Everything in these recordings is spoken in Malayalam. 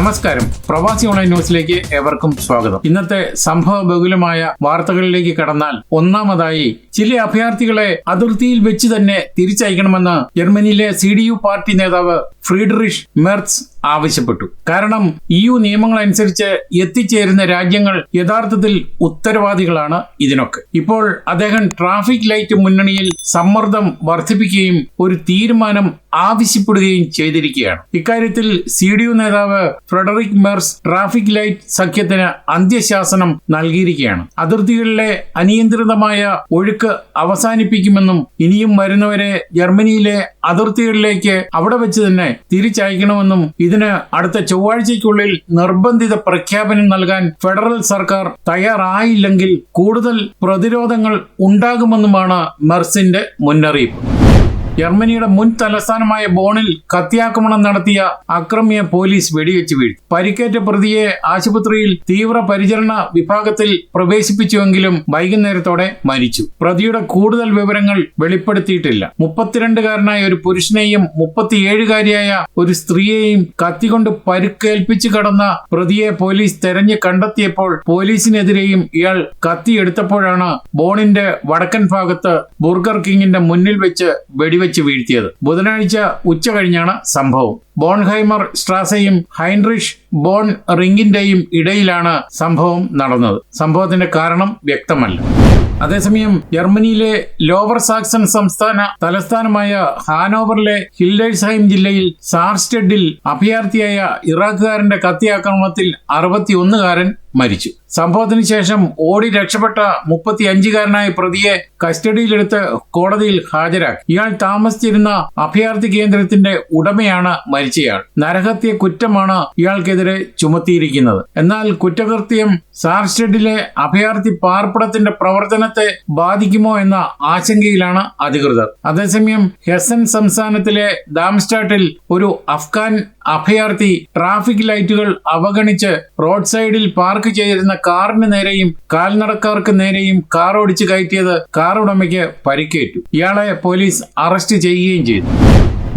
നമസ്കാരം. പ്രവാസി ഓൺലൈൻ ന്യൂസിലേക്ക് ഏവർക്കും സ്വാഗതം. ഇന്നത്തെ സംഭവ ബഹുലമായ വാർത്തകളിലേക്ക് കടന്നാൽ ഒന്നാമതായി ചില അഭയാർത്ഥികളെ അതിർത്തിയിൽ വെച്ച് തന്നെ തിരിച്ചയക്കണമെന്ന് ജർമ്മനിയിലെ സി ഡി യു പാർട്ടി നേതാവ് ഫ്രീഡറിഷ് മെർസ് ആവശ്യപ്പെട്ടു. കാരണം യു നിയമങ്ങൾ അനുസരിച്ച് എത്തിച്ചേരുന്ന രാജ്യങ്ങൾ യഥാർത്ഥത്തിൽ ഉത്തരവാദികളാണ് ഇതിനൊക്കെ. ഇപ്പോൾ അദ്ദേഹം ട്രാഫിക് ലൈറ്റ് മുന്നണിയിൽ സമ്മർദ്ദം വർദ്ധിപ്പിക്കുകയും ഒരു തീരുമാനം ആവശ്യപ്പെടുകയും ചെയ്തിരിക്കുകയാണ്. ഇക്കാര്യത്തിൽ സി ഡി യു നേതാവ് ഫ്രെഡറിക് മെർസ് ട്രാഫിക് ലൈറ്റ് സഖ്യത്തിന് അന്ത്യശാസനം നൽകിയിരിക്കുകയാണ്. അതിർത്തികളിലെ അനിയന്ത്രിതമായ ഒഴുക്ക് അവസാനിപ്പിക്കുമെന്നും ഇനിയും വരുന്നവരെ ജർമ്മനിയിലെ അതിർത്തികളിലേക്ക് അവിടെ വെച്ച് തന്നെ തിരിച്ചയക്കണമെന്നും ഇതിന് അടുത്ത ചൊവ്വാഴ്ചയ്ക്കുള്ളിൽ നിർബന്ധിത പ്രഖ്യാപനം നൽകാൻ ഫെഡറൽ സർക്കാർ തയ്യാറായില്ലെങ്കിൽ കൂടുതൽ പ്രതിരോധങ്ങൾ ഉണ്ടാകുമെന്നുമാണ് മെർസിന്റെ മുന്നറിയിപ്പ്. ജർമ്മനിയുടെ മുൻ തലസ്ഥാനമായ ബോണിൽ കത്തിയാക്രമണം നടത്തിയ അക്രമിയെ പോലീസ് വെടിവെച്ച് വീഴ്ത്തി. പരിക്കേറ്റ പ്രതിയെ ആശുപത്രിയിൽ തീവ്ര പരിചരണ വിഭാഗത്തിൽ പ്രവേശിപ്പിച്ചുവെങ്കിലും വൈകുന്നേരത്തോടെ മരിച്ചു. പ്രതിയുടെ കൂടുതൽ വിവരങ്ങൾ വെളിപ്പെടുത്തിയിട്ടില്ല. മുപ്പത്തിരണ്ടുകാരനായ ഒരു പുരുഷനെയും മുപ്പത്തിയേഴുകാരിയായ ഒരു സ്ത്രീയെയും കത്തികൊണ്ട് പരുക്കേൽപ്പിച്ചു കടന്ന പ്രതിയെ പോലീസ് തെരഞ്ഞു കണ്ടെത്തിയപ്പോൾ പോലീസിനെതിരെയും ഇയാൾ കത്തിയെടുത്തപ്പോഴാണ് ബോണിന്റെ വടക്കൻ ഭാഗത്ത് ബുർഗർ കിങ്ങിന്റെ മുന്നിൽ വെച്ച് വെടിവെച്ച് വീഴ്ത്തിയത്. ബുധനാഴ്ച ഉച്ച കഴിഞ്ഞാണ് സംഭവം. ബോൺഹൈമർ സ്ട്രാസയും ഹൈൻറിഷ് ബോൺ റിംഗിന്റെയും ഇടയിലാണ് സംഭവം നടന്നത്. സംഭവത്തിന്റെ കാരണം വ്യക്തമല്ല. അതേസമയം ജർമ്മനിയിലെ ലോവർ സാക്സൺ സംസ്ഥാന തലസ്ഥാനമായ ഹാനോവറിലെ ഹിൽഡേഴ്സ്ഹൈം ജില്ലയിൽ സാർസ്റ്റഡിൽ അഭയാർത്ഥിയായ ഇറാഖുകാരന്റെ കത്തിയാക്രമണത്തിൽ അറുപത്തിയൊന്നുകാരൻ മരിച്ചു. സംഭവത്തിന് ശേഷം ഓടി രക്ഷപ്പെട്ട മുപ്പത്തിയഞ്ചുകാരനായ പ്രതിയെ കസ്റ്റഡിയിലെടുത്ത് കോടതിയിൽ ഹാജരാക്കി. ഇയാൾ താമസിച്ചിരുന്ന അഭയാർത്ഥി കേന്ദ്രത്തിന്റെ ഉടമയാണ് മരിച്ചയാൾ. നരഹത്യ കുറ്റമാണ് ഇയാൾക്കെതിരെ ചുമത്തിയിരിക്കുന്നത്. എന്നാൽ കുറ്റകൃത്യം സാർസ്റ്റഡിലെ അഭയാർത്ഥി പാർപ്പിടത്തിന്റെ പ്രവർത്തനത്തെ ബാധിക്കുമോ എന്ന ആശങ്കയിലാണ് അധികൃതർ. അതേസമയം ഹെസൻ സംസ്ഥാനത്തിലെ ദാംസ്റ്റാട്ടിൽ ഒരു അഫ്ഗാൻ അഭയാർത്ഥി ട്രാഫിക് ലൈറ്റുകൾ അവഗണിച്ച് റോഡ് സൈഡിൽ പാർക്ക് ചെയ്തിരുന്ന കാറിന് നേരെയും കാൽനടക്കാർക്ക് നേരെയും കാർ ഓടിച്ചു കയറ്റിയത് കാർ ഉടമയ്ക്ക് പരിക്കേറ്റു. ഇയാളെ പോലീസ് അറസ്റ്റ് ചെയ്യുകയും ചെയ്തു.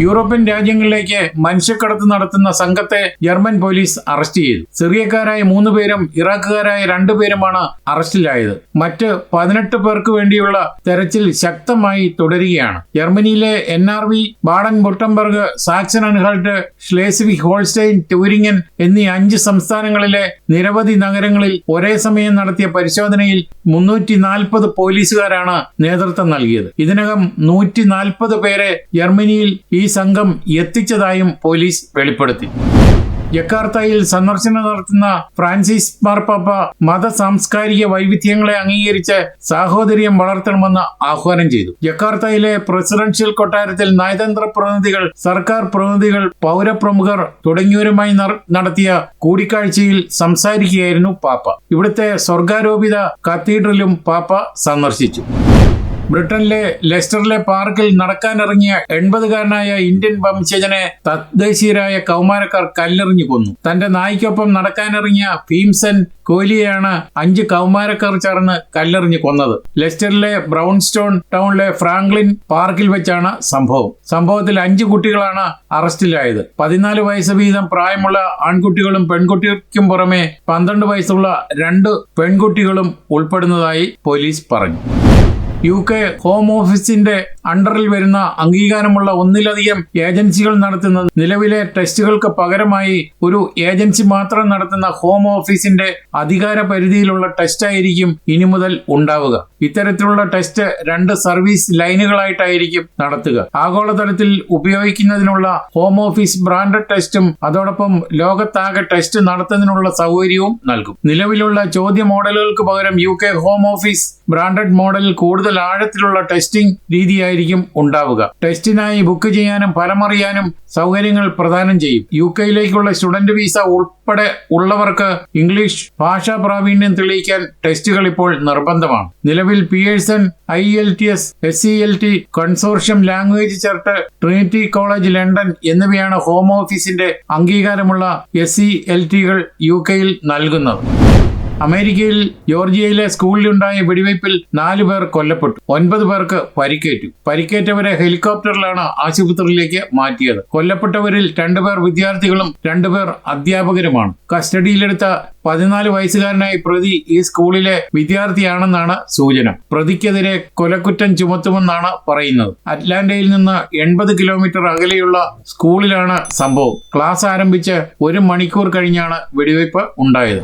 യൂറോപ്യൻ രാജ്യങ്ങളിലേക്ക് മനുഷ്യക്കടത്ത് നടത്തുന്ന സംഘത്തെ ജർമ്മൻ പോലീസ് അറസ്റ്റ് ചെയ്തു. സിറിയക്കാരായ മൂന്ന് പേരും ഇറാഖുകാരായ രണ്ടു പേരുമാണ് അറസ്റ്റിലായത്. മറ്റ് പതിനെട്ട് പേർക്ക് വേണ്ടിയുള്ള തെരച്ചിൽ ശക്തമായി തുടരുകയാണ്. ജർമ്മനിയിലെ N R V Baden Württemberg Saxony Anhalt Schleswig Holstein Thuringia എന്നീ അഞ്ച് സംസ്ഥാനങ്ങളിലെ നിരവധി നഗരങ്ങളിൽ ഒരേ സമയം നടത്തിയ പരിശോധനയിൽ മുന്നൂറ്റി നാൽപ്പത് പോലീസുകാരാണ് നേതൃത്വം നൽകിയത്. ഇതിനകം നൂറ്റി നാൽപ്പത് പേരെ ജർമ്മനിയിൽ ഈ സംഘം എത്തിച്ചതായും പോലീസ് വെളിപ്പെടുത്തി. ജക്കാർത്തയിൽ സന്ദർശനം നടത്തുന്ന ഫ്രാൻസിസ് മാർപ്പാപ്പ മത സാംസ്കാരിക വൈവിധ്യങ്ങളെ അംഗീകരിച്ച് സാഹോദര്യം വളർത്തണമെന്ന് ആഹ്വാനം ചെയ്തു. ജക്കാർത്തയിലെ പ്രസിഡൻഷ്യൽ കൊട്ടാരത്തിൽ നയതന്ത്ര പ്രതിനിധികൾ സർക്കാർ പ്രതിനിധികൾ പൗരപ്രമുഖർ തുടങ്ങിയവരുമായി നടത്തിയ കൂടിക്കാഴ്ചയിൽ സംസാരിക്കുകയായിരുന്നു പാപ്പ. ഇവിടുത്തെ സ്വർഗാരോപിത കത്തീഡ്രലും പാപ്പ സന്ദർശിച്ചു. ബ്രിട്ടനിലെ ലെസ്റ്ററിലെ പാർക്കിൽ നടക്കാനിറങ്ങിയ എൺപതുകാരനായ ഇന്ത്യൻ വംശജനെ തദ്ദേശീയരായ കൗമാരക്കാർ കല്ലെറിഞ്ഞു കൊന്നു. തന്റെ നായ്ക്കൊപ്പം നടക്കാനിറങ്ങിയ ഭീംസൻ കോഹ്ലിയെയാണ് അഞ്ച് കൗമാരക്കാർ ചേർന്ന് കല്ലെറിഞ്ഞു കൊന്നത്. ലെസ്റ്ററിലെ ബ്രൗൺസ്റ്റോൺ ടൗണിലെ ഫ്രാങ്ക്ലിൻ പാർക്കിൽ വെച്ചാണ് സംഭവം. സംഭവത്തിൽ അഞ്ച് കുട്ടികളാണ് അറസ്റ്റിലായത്. പതിനാല് വയസ്സ് വീതം പ്രായമുള്ള ആൺകുട്ടികളും പെൺകുട്ടികൾക്കും പുറമെ പന്ത്രണ്ട് വയസ്സുള്ള രണ്ട് പെൺകുട്ടികളും ഉൾപ്പെടുന്നതായി പോലീസ് പറഞ്ഞു. യു കെ ഹോം ഓഫീസിന്റെ അണ്ടറിൽ വരുന്ന അംഗീകാരമുള്ള ഒന്നിലധികം ഏജൻസികൾ നടത്തുന്ന നിലവിലെ ടെസ്റ്റുകൾക്ക് പകരമായി ഒരു ഏജൻസി മാത്രം നടത്തുന്ന ഹോം ഓഫീസിന്റെ അധികാര പരിധിയിലുള്ള ടെസ്റ്റ് ആയിരിക്കും ഇനി മുതൽ ഉണ്ടാവുക. ഇത്തരത്തിലുള്ള ടെസ്റ്റ് രണ്ട് സർവീസ് ലൈനുകളായിട്ടായിരിക്കും നടത്തുക. ആഗോളതലത്തിൽ ഉപയോഗിക്കുന്നതിനുള്ള ഹോം ഓഫീസ് ബ്രാൻഡഡ് ടെസ്റ്റും അതോടൊപ്പം ലോകത്താകെ ടെസ്റ്റ് നടത്തുന്നതിനുള്ള സൗകര്യവും നൽകും. നിലവിലുള്ള ചോദ്യ മോഡലുകൾക്ക് പകരം യു ഹോം ഓഫീസ് ബ്രാൻഡഡ് മോഡലിൽ കൂടുതൽ ആഴത്തിലുള്ള ടെസ്റ്റിംഗ് രീതിയായിരിക്കും ഉണ്ടാവുക. ടെസ്റ്റിനായി ബുക്ക് ചെയ്യാനും ഫലമറിയാനും സൗകര്യങ്ങൾ പ്രദാനം ചെയ്യും. യു കെയിലേക്കുള്ള സ്റ്റുഡന്റ് വിസ ഉൾപ്പെടെ ഉള്ളവർക്ക് ഇംഗ്ലീഷ് ഭാഷാ പ്രാവീണ്യം തെളിയിക്കാൻ ടെസ്റ്റുകൾ ഇപ്പോൾ നിർബന്ധമാണ്. നിലവിൽ Pearson I L T S S C L T consortium language cert Trinity College London എന്നിവയാണ് ഹോം ഓഫീസിന്റെ അംഗീകാരമുള്ള എസ് സി എൽ ടികൾ യു കെയിൽ നൽകുന്നത്. അമേരിക്കയിൽ ജോർജിയയിലെ സ്കൂളിലുണ്ടായ വെടിവയ്പിൽ നാലു പേർ കൊല്ലപ്പെട്ടു. ഒൻപത് പേർക്ക് പരിക്കേറ്റു. പരിക്കേറ്റവരെ ഹെലികോപ്റ്ററിലാണ് ആശുപത്രിയിലേക്ക് മാറ്റിയത്. കൊല്ലപ്പെട്ടവരിൽ രണ്ടുപേർ വിദ്യാർത്ഥികളും രണ്ടുപേർ അധ്യാപകരുമാണ്. കസ്റ്റഡിയിലെടുത്ത പതിനാല് വയസ്സുകാരനായി പ്രതി ഈ സ്കൂളിലെ വിദ്യാർത്ഥിയാണെന്നാണ് സൂചന. പ്രതിക്കെതിരെ കൊലക്കുറ്റം ചുമത്തുമെന്നാണ് പറയുന്നത്. അറ്റ്ലാന്റയിൽ നിന്ന് എൺപത് കിലോമീറ്റർ അകലെയുള്ള സ്കൂളിലാണ് സംഭവം. ക്ലാസ് ആരംഭിച്ച് ഒരു മണിക്കൂർ കഴിഞ്ഞാണ് വെടിവയ്പ് ഉണ്ടായത്.